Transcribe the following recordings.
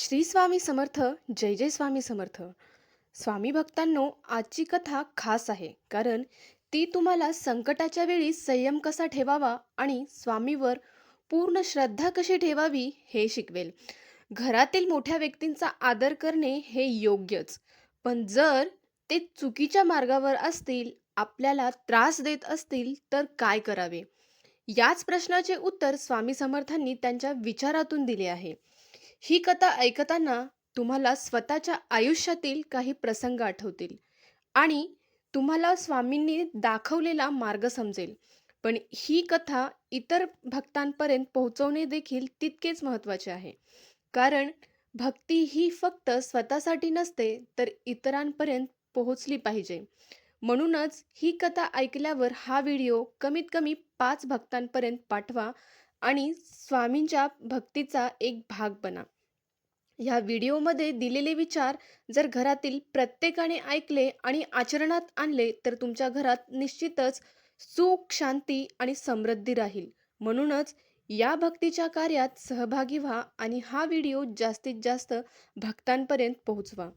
श्री स्वामी समर्थ जय जय स्वामी समर्थ. स्वामी भक्तांनो आजची कथा खास आहे कारण ती तुम्हाला संकटाच्या वेळी संयम कसा ठेवावा आणि स्वामीवर पूर्ण श्रद्धा कशी ठेवावी हे शिकवेल. घरातील मोठ्या व्यक्तींचा आदर करणे हे योग्यच पण जर ते चुकीच्या मार्गावर असतील आपल्याला त्रास देत असतील तर काय करावे? याच प्रश्नाचे उत्तर स्वामी समर्थांनी त्यांच्या विचारातून दिले आहे. ही कथा ऐकताना तुम्हाला स्वतःच्या आयुष्यातील काही प्रसंग आठवतील आणि तुम्हाला स्वामींनी दाखवलेला मार्ग समजेल. पण ही कथा इतर भक्तांपर्यंत पोहोचवणे देखील तितकेच महत्त्वाचे आहे. कारण भक्ती ही फक्त स्वतःसाठी नसते तर इतरांपर्यंत पोहोचली पाहिजे. म्हणूनच ही कथा ऐकल्यावर हा व्हिडिओ कमीत कमी पाच भक्तांपर्यंत पाठवा आणि स्वामींच्या भक्तीचा एक भाग बना. ह्या व्हिडिओमध्ये दिलेले विचार जर घरातील प्रत्येकाने ऐकले आणि आचरणात आणले तर तुमच्या घरात निश्चितच सुख शांती आणि समृद्धी राहील. म्हणूनच या भक्तीच्या कार्यात सहभागी व्हा आणि हा व्हिडिओ जास्तीत जास्त भक्तांपर्यंत पोहोचवा.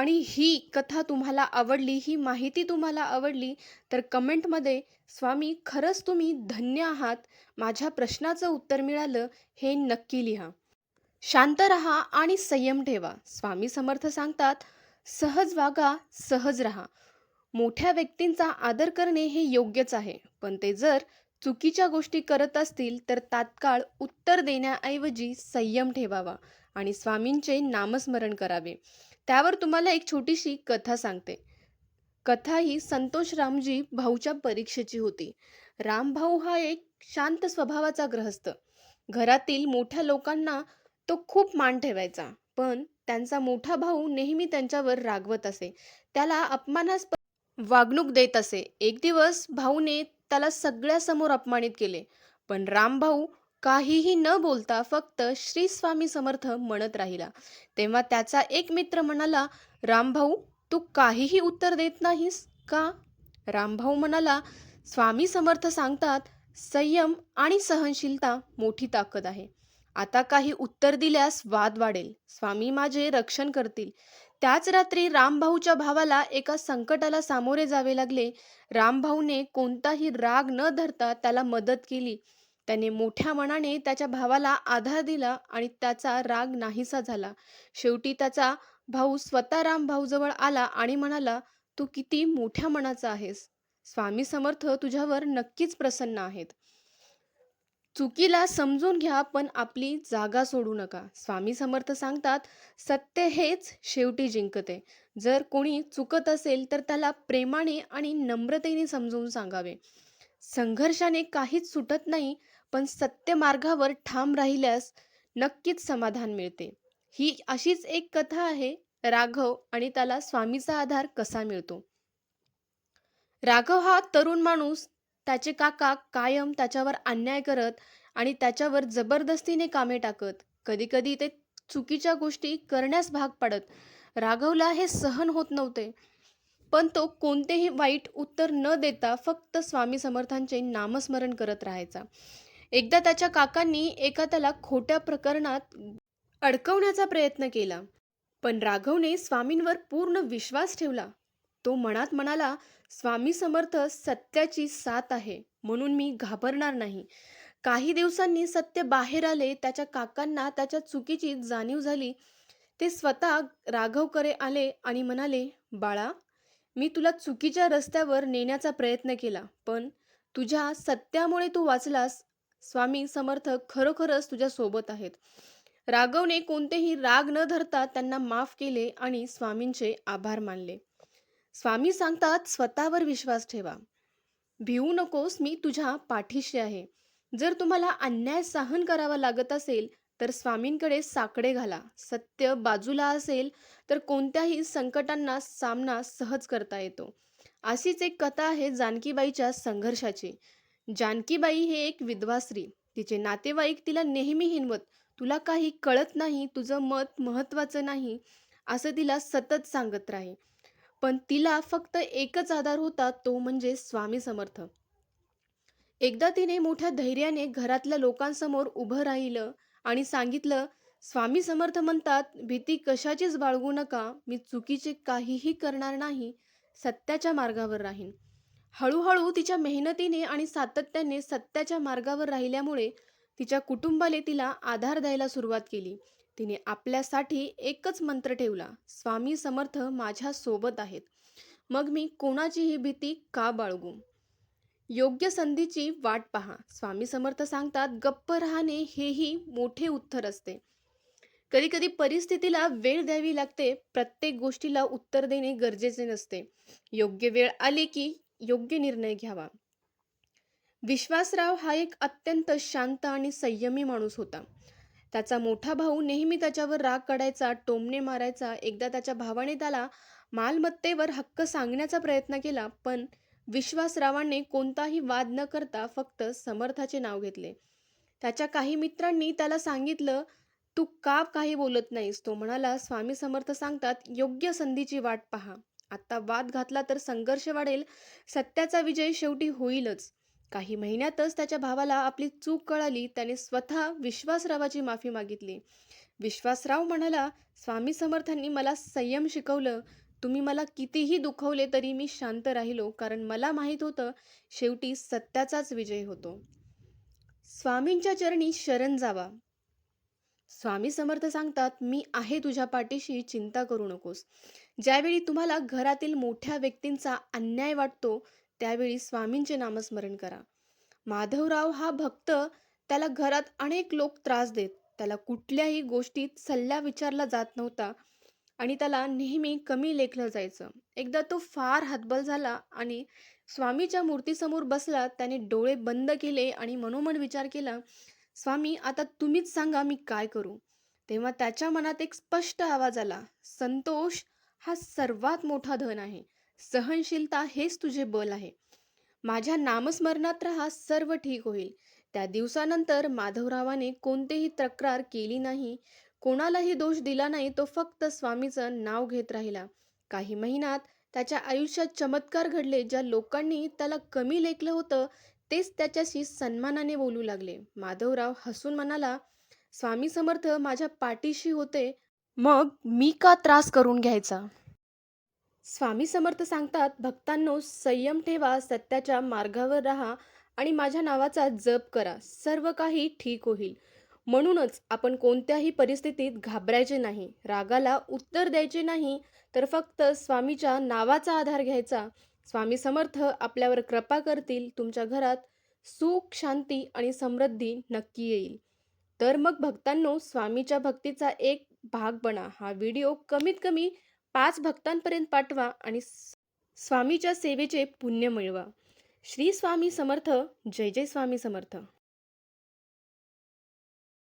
आणि ही कथा तुम्हाला आवडली ही माहिती तुम्हाला आवडली तर कमेंटमध्ये स्वामी खरंच तुम्ही धन्य आहात. माझ्या प्रश्नाचं उत्तर मिळालं हे नक्की लिहा. शांत रहा आणि संयम ठेवा. स्वामी समर्थ सांगतात सहज वागा सहज रहा. मोठ्या व्यक्तींचा आदर करणे हे योग्यच आहे. पण ते जर चुकीच्या गोष्टी करत असतील तर तात्काळ उत्तर देण्याऐवजी संयम ठेवावा आणि स्वामींचे नामस्मरण करावे. त्यावर तुम्हाला एक छोटीशी कथा सांगते. कथा ही संतोष रामजी भाऊच्या परीक्षेची होती. रामभाऊ हा एक शांत स्वभावाचा ग्रहस्थ. घरातील मोठ्या लोकांना तो खूप मान ठेवायचा पण त्यांचा मोठा भाऊ नेहमी त्यांच्यावर रागवत असे. त्याला अपमानास्पद वागणूक देत असे. एक दिवस भाऊने त्याला सगळ्यासमोर अपमानित केले. पण रामभाऊ काहीही न बोलता फक्त श्री स्वामी समर्थ म्हणत राहिला. तेव्हा त्याचा एक मित्र म्हणाला रामभाऊ तू काहीही उत्तर देत नाहीस का? रामभाऊ म्हणाला स्वामी समर्थ सांगतात संयम आणि सहनशीलता मोठी ताकद आहे. आता काही उत्तर दिल्यास वाद वाढेल. स्वामी माझे रक्षण करतील. त्याच रात्री रामभाऊच्या भावाला एका संकटाला सामोरे जावे लागले. रामभाऊने कोणताही राग न धरता त्याला मदत केली. त्याने मोठ्या मनाने त्याच्या भावाला आधार दिला आणि त्याचा राग नाहीसा झाला. शेवटी त्याचा भाऊ स्वतः राम भाऊजवळ आला आणि म्हणाला तू किती मोठ्या मनाचा आहेस. स्वामी समर्थ तुझ्यावर नक्कीच प्रसन्न आहेत. चुकीला समजून घ्या पण आपली जागा सोडू नका स्वामी समर्थ सांगतात सत्य हेच शेवटी जिंकते. जर कोणी चुकत असेल तर त्याला प्रेमाने आणि नम्रतेने समजवून सांगावे. संघर्षाने काहीच सुटत नाही पण सत्य मार्गावर ठाम राहिल्यास नक्कीच समाधान मिळते. ही अशीच एक कथा आहे राघव आणि त्याला स्वामीचा आधार कसा मिळतो? राघव हा तरुण माणूस त्याचे काका कायम त्याच्यावर अन्याय करत आणि त्याच्यावर जबरदस्तीने कामे टाकत. कधीकधी ते चुकीच्या गोष्टी करण्यास भाग पडत. राघवला हे सहन होत नव्हते पण तो कोणतेही वाईट उत्तर न देता फक्त स्वामी समर्थांचे नामस्मरण करत राहायचा. एकदा त्याच्या काकांनी एका त्याला खोट्या प्रकरणात अडकवण्याचा प्रयत्न केला. पण राघवने स्वामींवर पूर्ण विश्वास ठेवला. तो मनात म्हणाला स्वामी समर्थ सत्याची साथ आहे म्हणून मी घाबरणार नाही. काही दिवसांनी सत्य बाहेर आले त्याच्या काकांना त्याच्या चुकीची जाणीव झाली. ते स्वतः राघवकडे आले आणि म्हणाले बाळा मी तुला चुकीच्या रस्त्यावर नेण्याचा प्रयत्न केला पण तुझ्या सत्यामुळे तू वाचलास स्वामी समर्थ खरोखरच तुझ्या सोबत आहेत. राघवने कोणतेही राग न धरता त्यांना माफ केले आणि स्वामींचे आभार मानले. स्वामी सांगतात स्वतःवर विश्वास ठेवा. भिवू नकोस मी तुझ्या पाठीशी आहे. जर तुम्हाला अन्याय सहन करावा लागत असेल तर स्वामींकडे साकडे घाला. सत्य बाजूला असेल तर कोणत्याही संकटांना सामना सहज करता येतो. अशीच एक कथा आहे जानकीबाईच्या संघर्षाची. जानकीबाई हे एक विधवा स्त्री. तिचे नातेवाईक तिला नेहमी हिनवत तुला काही कळत नाही तुझं मत महत्वाचं नाही असं तिला सतत सांगत राही. पण तिला फक्त एकच आधार होता तो म्हणजे स्वामी समर्थ. एकदा तिने मोठ्या धैर्याने घरातल्या लोकांसमोर उभं राहिलं आणि सांगितलं स्वामी समर्थ म्हणतात भीती कशाचीच बाळगू नका मी चुकीचे काहीही करणार नाही सत्याच्या मार्गावर राहीन. हळूहळू तिच्या मेहनतीने आणि सातत्याने सत्याच्या मार्गावर राहिल्यामुळे तिच्या कुटुंबाने तिला आधार द्यायला सुरुवात केली. तिने आपल्यासाठी एकच मंत्र ठेवला स्वामी समर्थ माझ्या सोबत आहेत. मग मी कोणाचीही भीती का बाळगू? योग्य संधीची वाट पहा. स्वामी समर्थ सांगतात गप्प राहणे हेही मोठे उत्तर असते. कधी कधी परिस्थितीला वेळ द्यावी लागते प्रत्येक गोष्टीला उत्तर देणे गरजेचे नसते. योग्य वेळ आली की योग्य निर्णय घ्यावा. विश्वासराव हा एक अत्यंत शांत आणि संयमी माणूस होता. त्याचा मोठा भाऊ नेहमी त्याच्यावर राग काढायचा टोमणे मारायचा एकदा त्याच्या भावाने त्याला मालमत्तेवर हक्क सांगण्याचा प्रयत्न केला पण विश्वासरावांनी कोणताही वाद न करता फक्त समर्थाचे नाव घेतले. त्याच्या काही मित्रांनी त्याला सांगितलं तू का काही बोलत नाहीस? तो म्हणाला स्वामी समर्थ सांगतात योग्य संधीची वाट पहा. आत्ता वाद घातला तर संघर्ष वाढेल सत्याचा विजय शेवटी होईलच. काही महिन्यातच त्याच्या भावाला आपली चूक कळाली त्याने स्वतः विश्वासरावाची माफी मागितली. विश्वासराव म्हणाला स्वामी समर्थांनी मला संयम शिकवलं. तुम्ही मला कितीही दुखवले तरी मी शांत राहिलो कारण मला माहीत होतं शेवटी सत्याचाच विजय होतो. स्वामींच्या चरणी शरण जावा. स्वामी समर्थ सांगतात मी आहे तुझ्या पाठीशी चिंता करू नकोस. ज्यावेळी तुम्हाला घरातील मोठ्या व्यक्तींचा अन्याय वाटतो त्यावेळी स्वामींचे नामस्मरण करा. माधवराव हा भक्त त्याला घरात अनेक लोक त्रास देत. त्याला कुठल्याही गोष्टीत सल्ला विचारला जात नव्हता आणि त्याला नेहमी कमी लेखलं जायचं. एकदा तो फार हातबल झाला आणि स्वामीच्या मूर्तीसमोर बसला त्याने डोळे बंद केले आणि मनोमन विचार केला स्वामी आता तुम्हीच सांगा मी काय करू. तेव्हा त्याच्या मनात एक स्पष्ट आवाज आला. संतोष हा सर्वात मोठा धन आहे. सहनशीलता हेच तुझे बल आहे. माझ्या नामस्मरणात राहा सर्व ठीक होईल. त्या दिवसानंतर माधवरावाने कोणतेही तक्रार केली नाही. कोणालाही दोष दिला नाही तो फक्त स्वामीचं नाव घेत राहिला. काही महिन्यात त्याच्या आयुष्यात चमत्कार घडले ज्या लोकांनी त्याला कमी लेखलं होतं तेच त्याच्याशी सन्मानाने बोलू लागले. माधवराव हसून म्हणाला स्वामी समर्थ माझ्या पाठीशी होते. मग मी का त्रास करून घ्यायचा? स्वामी समर्थ सांगतात भक्तांनो संयम ठेवा सत्याच्या मार्गावर राहा आणि माझ्या नावाचा जप करा. सर्व काही ठीक होईल. म्हणूनच आपण कोणत्याही परिस्थितीत घाबरायचे नाही. रागाला उत्तर द्यायचे नाही तर फक्त स्वामीच्या नावाचा आधार घ्यायचा. स्वामी समर्थ आपल्यावर कृपा करतील तुमच्या घरात सुख शांती आणि समृद्धी नक्की येईल. तर मग भक्तांनो स्वामीच्या भक्तीचा एक भाग बना. हा व्हिडिओ कमीत कमी पाच भक्तांपर्यंत पाठवा आणि स्वामीच्या सेवेचे पुण्य मिळवा. श्री स्वामी समर्थ जय जय स्वामी समर्थ.